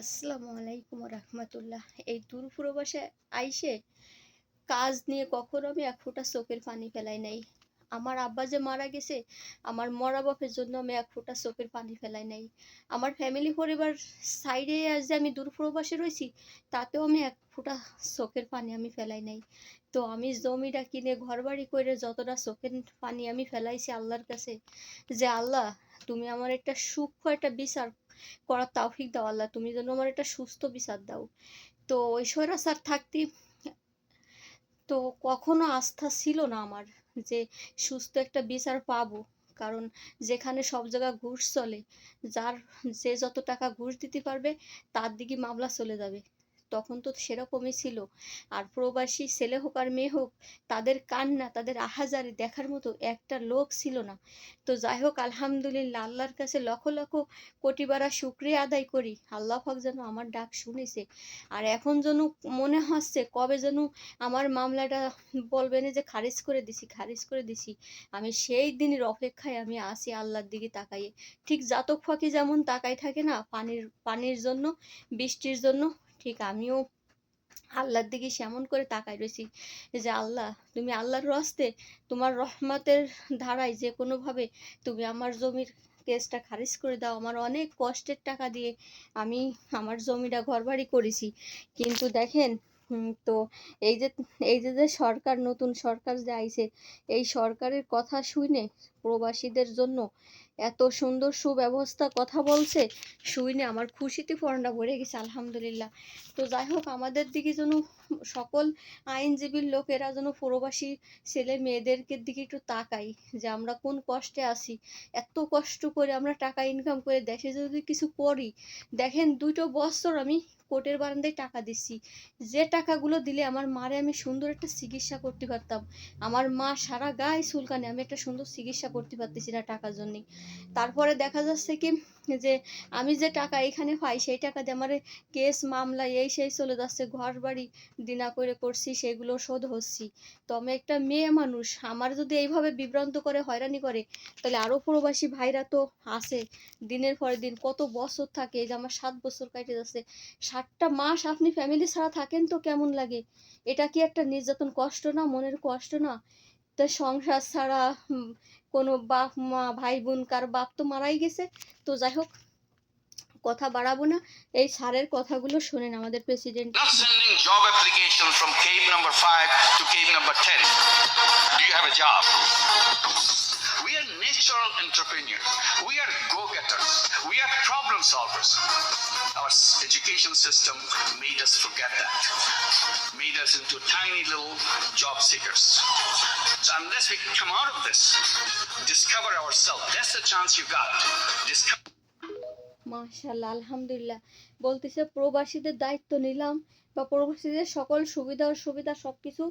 আসসালামু আলাইকুম রহমতুল্লাহ। এই দূর আইসে কাজ নিয়ে কখনো আমি এক ফোঁটা চোখের পানি ফেলাই নাই। আমার আব্বা যে মারা গেছে, আমার মরা বাপের জন্য আমি এক ফোঁটা চোখের পানি ফেলাই নাই। আমার ফ্যামিলি পরিবার সাইডে আজ যে আমি দূর প্রবাসে রয়েছি, তাতেও আমি এক ফোঁটা চোখের পানি আমি ফেলাই নাই। তো আমি জমিটা কিনে ঘর বাড়ি করে যতটা চোখের পানি আমি ফেলাইছি আল্লাহর কাছে, যে আল্লাহ, তুমি আমার একটা সূক্ষ্ম একটা বিচার করার তাওফিক দাও আল্লাহ, তুমি যেন আমার একটা সুস্থ বিচার দাও। তো ঐশ্বরা স্যার থাকতে, তো কখনো আস্থা ছিল না আমার যে সুস্থ একটা বিচার পাবো। কারণ যেখানে সব জায়গায় ঘুষ চলে, যার, যে যত টাকা ঘুষ দিতে পারবে, তার দিকে মামলা চলে যাবে। তখন তো সেরকমই ছিল। আর প্রবাসী ছেলে হোক আর মেয়ে হোক, তাদের কান্না, তাদের আহাজারি দেখার মতো একটা লোক ছিল না। তো যাই হোক, আলহামদুলিল্লাহ, আল্লাহর কাছে লক্ষ লক্ষ কোটিবারা শুক্রিয়া আদায় করি। আল্লাহ পাক যেন আমার ডাক শুনেছে। আর এখন যেন মনে হচ্ছে কবে যেন আমার মামলাটা বলবেন যে খারিজ করে দিছি, খারিজ করে দিছি। আমি সেই দিনের অপেক্ষায় আমি আসি আল্লাহর দিকে তাকাইয়ে। ঠিক জাতক ফাঁকি যেমন তাকাই থাকে না, পানির পানির জন্য, বৃষ্টির জন্য ঠিক আমিও আল্লাহর দিকে সেমন করে তাকাই রয়েছি যে আল্লাহ, তুমি আল্লাহর রস্তে তোমার রহমতের ধারায় যে কোনোভাবে তুমি আমার জমির কেসটা খারিজ করে দাও, আমার অনেক কষ্টের টাকা দিয়ে আমি আমার জমিটা ঘরবাড়ি করেছি। কিন্তু দেখেন তো এই যে এই যে যে সরকার, নতুন সরকার যে আইছে, এই সরকারের কথা শুনে প্রবাসীদের জন্য এত সুন্দর সুব্যবস্থা কথা বলছে শুনে আমার খুশিতে ফোনটা ভরে গেছে, আলহামদুলিল্লাহ। তো যাই হোক, আমাদের দিকে যেন সকল আইনজীবীর লোকেরা যেন প্রবাসী ছেলে মেয়েদেরকে দিকে একটু তাকাই যে আমরা কোন কষ্টে আছি। এত কষ্ট করে আমরা টাকা ইনকাম করে দেশে যদি কিছু করি, দেখেন দুটো বছর আমি কোর্টের বারান্দায় টাকা দিচ্ছি। যে টাকাগুলো দিলে আমার মারে আমি সুন্দর একটা চিকিৎসা করতে পারতাম। আমার মা সারা গায়ে চুলকানে, আমি একটা সুন্দর চিকিৎসা করতে পারতেছি না টাকার জন্যে। তারপরে দেখা যাচ্ছে কি, যে আমি যে টাকা এখানে পাই, সেই টাকা দিয়ে আমার কেস, মামলা, এই সেই চলে যাচ্ছে ঘর বাড়ি দিনা করে করছি, সেগুলো শোধ হচ্ছি। তো আমি একটা মেয়ে মানুষ, আমার যদি এইভাবে বিভ্রান্ত করে, হয়রানি করে, তাহলে আরও প্রবাসী ভাইরা তো আছে। দিনের পরে দিন কত বছর থাকে, এই যে আমার সাত বছর কাটে যাচ্ছে ষাটটা মাস আপনি ফ্যামিলি ছাড়া থাকেন তো কেমন লাগে? এটা কি একটা নির্যাতন কষ্ট না, মনের কষ্ট না? তো সংসার ছাড়া কোনো বাপ মা ভাই বোন কার বাপ তো মারাই গেছে। তো যাই হোক, কথা বাড়াবো না। এই স্যারের কথাগুলো শোনেন আমাদের president from cave number 5 to cave number 10. Do you have a job? Natural entrepreneurs. We are go-getters. We are problem solvers. Our education system made us forget that. Made us into tiny little job seekers. So unless we come out of this, discover ourselves. That's the chance you got. Discover মাশাল্লাহ আলহামদুলিল্লাহ বলতেছে প্রবাসীদের দায়িত্ব নিলাম বা প্রবাসীদের সকল সুবিধা অসুবিধা সব কিছু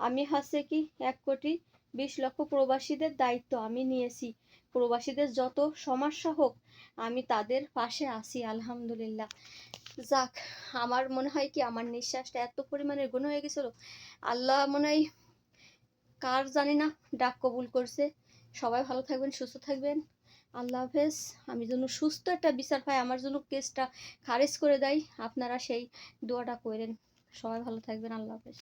আমি হচ্ছে কি এক কোটি বিশ লক্ষ প্রবাসীদের দায়িত্ব আমি নিয়েছি। প্রবাসীদের যত সমস্যা হোক, আমি তাদের পাশে আছি, আলহামদুলিল্লাহ। যাক, আমার মনে হয় কি, আমার নিঃশ্বাসটা এত পরিমাণে গুণ হয়ে গেছিল। আল্লাহ মনে হয় কার জানি না ডাক কবুল করছে। সবাই ভালো থাকবেন, সুস্থ থাকবেন। আল্লাহ হাফেজ। আমি যেন সুস্থ একটা বিচার পাই, আমার জন্য কেসটা খারিজ করে দেয়, আপনারা সেই দোয়াটা করেন। সবাই ভালো থাকবেন, আল্লাহ হাফেজ।